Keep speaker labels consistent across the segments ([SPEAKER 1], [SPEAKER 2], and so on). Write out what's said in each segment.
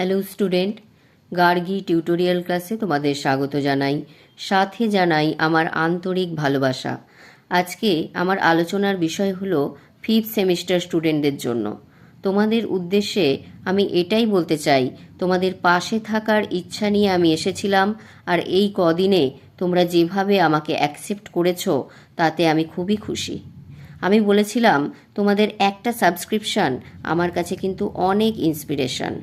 [SPEAKER 1] Hello student Gargi tutorial ক্লাসে তোমাদের স্বাগত জানাই। সাথে জানাই আমার আন্তরিক ভালোবাসা। আজকে আমার আলোচনার বিষয় হলো ফিফথ সেমিস্টার স্টুডেন্টদের জন্য। তোমাদের উদ্দেশ্যে আমি এটাই বলতে চাই, তোমাদের পাশে থাকার ইচ্ছা নিয়ে আমি এসেছিলাম, আর এই কদিনে তোমরা যেভাবে আমাকে অ্যাকসেপ্ট করেছ, তাতে আমি খুবই খুশি। আমি বলেছিলাম, তোমাদের একটা সাবস্ক্রিপশন আমার কাছে কিন্তু অনেক ইন্সপিরেশন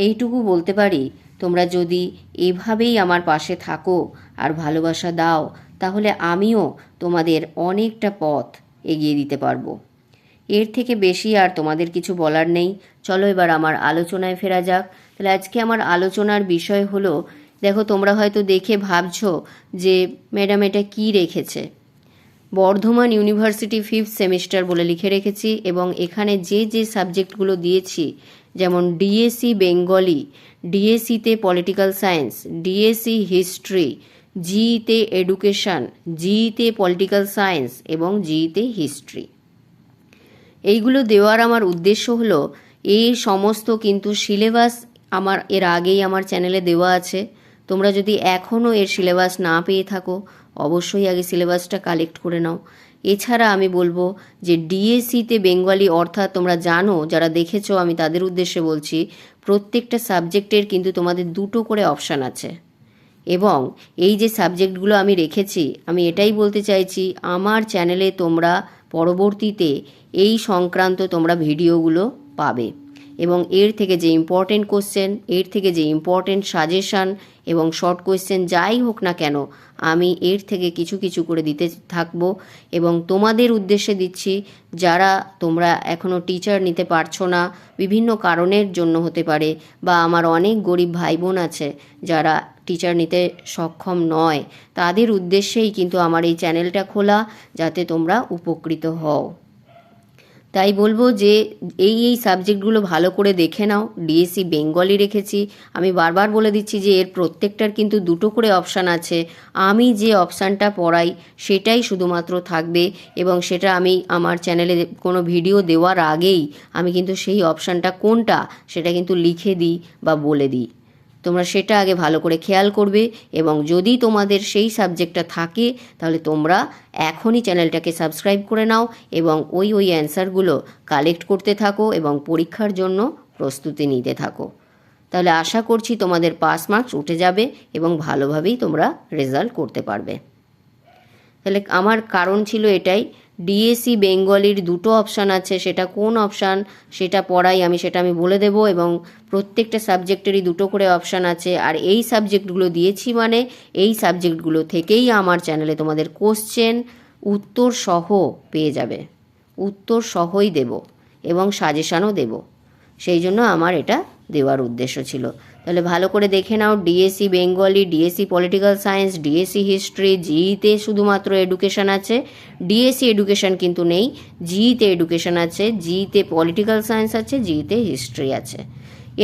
[SPEAKER 1] এইটুকু বলতে পারি? তোমরা যদি এভাবেই আমার পাশে থাকো আর ভালোবাসা দাও, তাহলে আমিও তোমাদের অনেকটা পথ এগিয়ে দিতে পারব। এর থেকে বেশি আর তোমাদের কিছু বলার নেই। চলো এবার আমার আলোচনায় ফেরা যাক। তাহলে আজকে আমার আলোচনার বিষয় হলো, দেখো তোমরা হয়তো দেখে ভাবছ যে, ম্যাডাম এটা কী রেখেছে? বর্ধমান ইউনিভার্সিটি ফিফথ সেমিস্টার বলে লিখে রেখেছি এবং এখানে যে যে সাবজেক্টগুলো দিয়েছি যেমন ডিএসসি বেঙ্গলি ডিএসসিতে পলিটিক্যাল সায়েন্স ডিএসসি হিস্ট্রি জিতে এডুকেশন জিতে পলিটিক্যাল সায়েন্স এবং জিতে হিস্ট্রি এইগুলো দেওয়ার আমার উদ্দেশ্য হলো এই সমস্ত কিন্তু সিলেবাস আমার, এর আগেই আমার চ্যানেলে দেওয়া আছে। তোমরা যদি এখনও এর সিলেবাস না পেয়ে থাকো, অবশ্যই আগে সিলেবাসটা কালেক্ট করে নাও। এছাড়া আমি বলব যে ডিএসিতে বেঙ্গলি অর্থাৎ তোমরা জানো, যারা দেখেছ, আমি তাদের উদ্দেশ্যে বলছি, প্রত্যেকটা সাবজেক্টের কিন্তু তোমাদের দুটো করে অপশান আছে। এবং এই যে সাবজেক্টগুলো আমি রেখেছি, আমি এটাই বলতে চাইছি, আমার চ্যানেলে তোমরা পরবর্তীতে এই সংক্রান্ত তোমরা ভিডিওগুলো পাবে। এবং এর থেকে যে ইম্পর্টেন্ট কোশ্চেন এর থেকে যে ইম্পর্টেন্ট সাজেশান এবং শর্ট কোয়েশ্চেন যাই হোক না কেন, আমি এর থেকে কিছু কিছু করে দিতে থাকব এবং তোমাদের উদ্দেশ্যে দিচ্ছি, যারা তোমরা এখনও টিচার নিতে পারছ না, বিভিন্ন কারণের জন্য হতে পারে বা আমার অনেক গরিব ভাই বোন আছে যারা টিচার নিতে সক্ষম নয়, তাদের উদ্দেশ্যেই কিন্তু আমার এই চ্যানেলটা খোলা যাতে তোমরা উপকৃত হও। তাই বলব যে এই এই সাবজেক্টগুলো ভালো করে দেখে নাও। ডিএসসি বেঙ্গলি রেখেছি। আমি বারবার বলে দিচ্ছি যে এর প্রত্যেকটার কিন্তু দুটো করে অপশান আছে। আমি যে অপশানটা পড়াই, সেটাই শুধুমাত্র থাকবে এবং সেটা আমি আমার চ্যানেলে কোনো ভিডিও দেওয়ার আগেই আমি কিন্তু সেই অপশানটা কোনটা, সেটা কিন্তু লিখে দিই বা বলে দিই। তোমরা সেটা আগে ভালো করে খেয়াল করবে এবং যদি তোমাদের সেই সাবজেক্টটা থাকে, তাহলে তোমরা এখনই চ্যানেলটাকে সাবস্ক্রাইব করে নাও এবং ওই ওই অ্যান্সারগুলো কালেক্ট করতে থাকো এবং পরীক্ষার জন্য প্রস্তুতি নিতে থাকো। তাহলে আশা করছি তোমাদের পাস মার্কস উঠে যাবে এবং ভালোভাবেই তোমরা রেজাল্ট করতে পারবে। তাহলে আমার কারণ ছিল এটাই ডিএসসি বেঙ্গলির দুটো অপশান আছে, সেটা কোন অপশান সেটা পড়াই আমি, সেটা আমি বলে দেব এবং প্রত্যেকটা সাবজেক্টেরই দুটো করে অপশান আছে। আর এই সাবজেক্টগুলো দিয়েছি মানে এই সাবজেক্টগুলো থেকেই আমার চ্যানেলে তোমাদের কোশ্চেন উত্তর সহ পেয়ে যাবে। উত্তর সহই দেব এবং সাজেশানও দেব। সেই জন্য আমার এটা দেওয়ার উদ্দেশ্য ছিল। তাহলে ভালো করে দেখে নাও DSC Bengali DSC political science DSC history জিইতে শুধুমাত্র এডুকেশন আছে। ডিএসসি এডুকেশন কিন্তু নেই জিইতে এডুকেশন আছে জিইতে পলিটিক্যাল সায়েন্স আছে জিইতে হিস্ট্রি আছে।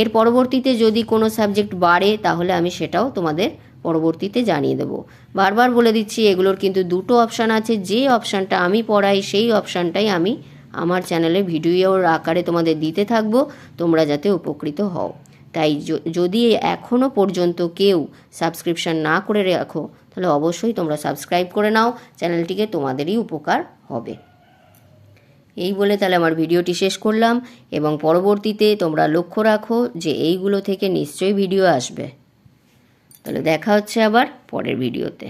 [SPEAKER 1] এর পরবর্তীতে যদি কোনো সাবজেক্ট বাড়ে, তাহলে আমি সেটাও তোমাদের পরবর্তীতে জানিয়ে দেব। বারবার বলে দিচ্ছি, এগুলোর কিন্তু দুটো অপশান আছে, যে অপশানটা আমি পড়াই, সেই অপশানটাই আমি আমার চ্যানেলে ভিডিওর আকারে তোমাদের দিতে থাকব, তোমরা যাতে উপকৃত হও। তাই যদি এখনও পর্যন্ত কেউ সাবস্ক্রিপশান না করে রাখো, তাহলে অবশ্যই তোমরা সাবস্ক্রাইব করে নাও, চ্যানেলটিকে তোমাদেরই উপকার হবে। এই বলে তাহলে আমার ভিডিওটি শেষ করলাম, এবং পরবর্তীতে তোমরা লক্ষ্য রাখো যে এইগুলো থেকে নিশ্চয়ই ভিডিও আসবে। তাহলে দেখা হচ্ছে আবার পরের ভিডিওতে।